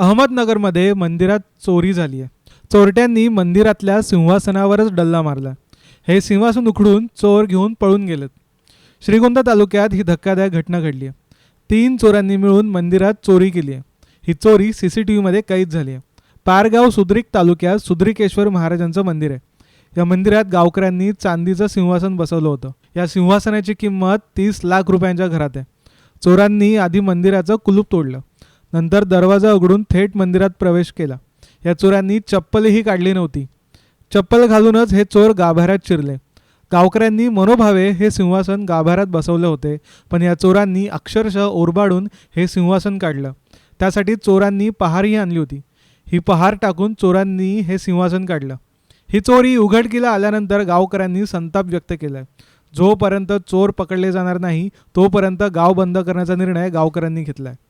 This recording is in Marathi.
अहमदनगरमध्ये मंदिरात चोरी झाली आहे. चोरट्यांनी मंदिरातल्या सिंहासनावरच डल्ला मारला. हे सिंहासन उखडून चोर घेऊन पळून गेलेत. श्रीगोंदा तालुक्यात ही धक्कादायक घटना घडली आहे. तीन चोरांनी मिळून मंदिरात चोरी केली आहे. ही चोरी सी सी टी व्हीमध्ये कैद झाली आहे. पारगाव सुद्रिक तालुक्यात सुद्रिकेश्वर महाराजांचं मंदिर आहे. या मंदिरात गावकऱ्यांनी चांदीचं सिंहासन बसवलं होतं. या सिंहासनाची किंमत तीस लाख रुपयांच्या घरात आहे. चोरांनी आधी मंदिराचं कुलूप तोडलं. नंतर दरवाजा उघडून थेट मंदिरात प्रवेश केला. या चोरांनी चप्पलही काढली नव्हती. चप्पल घालूनच हे चोर गाभाऱ्यात शिरले. गावकऱ्यांनी मनोभावे हे सिंहासन गाभाऱ्यात बसवले होते पण या चोरांनी अक्षरशः ओरबाडून हे सिंहासन काढलं. त्यासाठी चोरांनी पहारही आणली होती. ही पहार टाकून चोरांनी हे सिंहासन काढलं. ही चोरी उघडकीला आल्यानंतर गावकऱ्यांनी संताप व्यक्त केला. जोपर्यंत चोर पकडले जाणार नाही तोपर्यंत गाव बंद करण्याचा निर्णय गावकऱ्यांनी घेतला. आहे